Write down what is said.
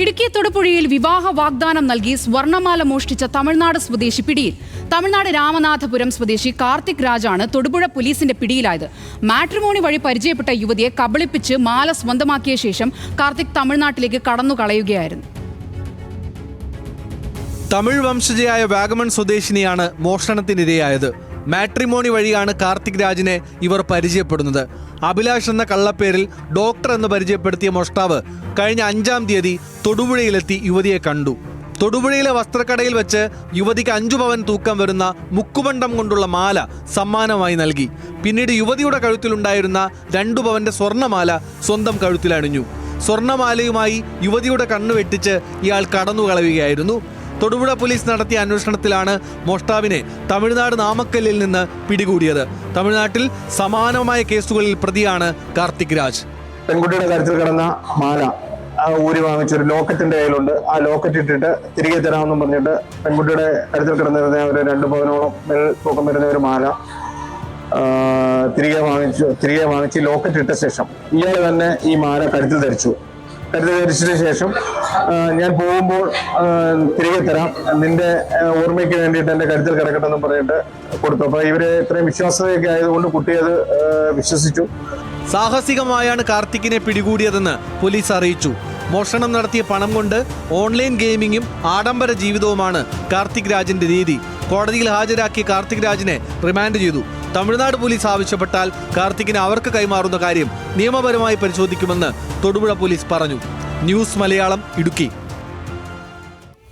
ഇടുക്കി തൊടുപുഴയിൽ വിവാഹ വാഗ്ദാനം നൽകി സ്വർണമാല മോഷ്ടിച്ച തമിഴ്നാട് സ്വദേശി പിടിയിൽ. തമിഴ്നാട് രാമനാഥപുരം സ്വദേശി കാർത്തിക് രാജാണ് തൊടുപുഴ പോലീസിന്റെ പിടിയിലായത്. മാട്രിമോണി വഴി പരിചയപ്പെട്ട യുവതിയെ കബളിപ്പിച്ച് മാല സ്വന്തമാക്കിയ ശേഷം കാർത്തിക് തമിഴ്നാട്ടിലേക്ക് കടന്നു കളയുകയായിരുന്നു തമിഴ് വംശജയായ വാഗമൺ സ്വദേശിനിയാണ് മോഷണത്തിനിരയായത്. മാട്രിമോണി വഴിയാണ് കാർത്തിക് രാജിനെ ഇവർ പരിചയപ്പെടുന്നത്. അഭിലാഷ് എന്ന കള്ളപ്പേരിൽ ഡോക്ടർ എന്ന് പരിചയപ്പെടുത്തിയ മോഷ്ടാവ് കഴിഞ്ഞ അഞ്ചാം തീയതി തൊടുപുഴയിലെത്തി യുവതിയെ കണ്ടു. തൊടുപുഴയിലെ വസ്ത്രക്കടയിൽ വെച്ച് യുവതിക്ക് അഞ്ചു പവൻ തൂക്കം വരുന്ന മുക്കുബണ്ടം കൊണ്ടുള്ള മാല സമ്മാനമായി നൽകി. പിന്നീട് യുവതിയുടെ കഴുത്തിലുണ്ടായിരുന്ന രണ്ടു പവന്റെ സ്വർണമാല സ്വന്തം കഴുത്തിലണിഞ്ഞു സ്വർണമാലയുമായി യുവതിയുടെ കണ്ണു വെട്ടിച്ച് ഇയാൾ കടന്നു കളയുകയായിരുന്നു തൊടുപുഴ പോലീസ് നടത്തിയ അന്വേഷണത്തിലാണ് മോഷ്ടാവിനെ തമിഴ്നാട് നാമക്കല്ലിൽ നിന്ന് പിടികൂടിയത്. തമിഴ്നാട്ടിൽ സമാനമായ കേസുകളിൽ പ്രതിയാണ് കാർത്തിക് രാജ്. പെൺകുട്ടിയുടെ കരുത്തിൽ കിടന്ന മാല ഊരി വാങ്ങിച്ചൊരു ലോക്കറ്റിന്റെ കയ്യിലുണ്ട്. ആ ലോക്കറ്റ് ഇട്ടിട്ട് തിരികെ തരാമെന്നും പറഞ്ഞിട്ട് പെൺകുട്ടിയുടെ കരുത്തിൽ കിടന്നിരുന്ന ഒരു രണ്ട് പവനോളം മേൽ തൂക്കം വരുന്ന ഒരു മാല തിരികെ വാങ്ങിച്ചു തിരികെ വാങ്ങിച്ച് ലോക്കറ്റ് ഇട്ട ശേഷം ഇയാൾ തന്നെ ഈ മാല കരുത്തിൽ ധരിച്ചു. കരുത്തിൽ ധരിച്ചതിന് ശേഷം ഞാൻ പോകുമ്പോൾ തിരികെ തരാം. നിന്റെ ഓർമ്മയ്ക്ക് വേണ്ടിയിട്ട് എന്റെ കരുത്തിൽ കിടക്കട്ടെ എന്ന് പറഞ്ഞിട്ട് കൊടുത്തു. അപ്പൊ ഇവർ ഇത്രയും വിശ്വാസതയൊക്കെ ആയതുകൊണ്ട് കുട്ടി അത് വിശ്വസിച്ചു. സാഹസികമായാണ് കാർത്തിക്കിനെ പിടികൂടിയതെന്ന് പോലീസ് അറിയിച്ചു. മോഷണം നടത്തിയ പണം കൊണ്ട് ഓൺലൈൻ ഗെയിമിങ്ങും ആഡംബര ജീവിതവുമാണ് കാർത്തിക് രാജിന്റെ രീതി കോടതിയിൽ ഹാജരാക്കിയ കാർത്തിക് രാജിനെ റിമാൻഡ് ചെയ്തു. തമിഴ്നാട് പോലീസ് ആവശ്യപ്പെട്ടാൽ കാർത്തിക്കിനെ അവർക്ക് കൈമാറുന്ന കാര്യം നിയമപരമായി പരിശോധിക്കുമെന്ന് തൊടുപുഴ പോലീസ് പറഞ്ഞു. ന്യൂസ് മലയാളം ഇടുക്കി.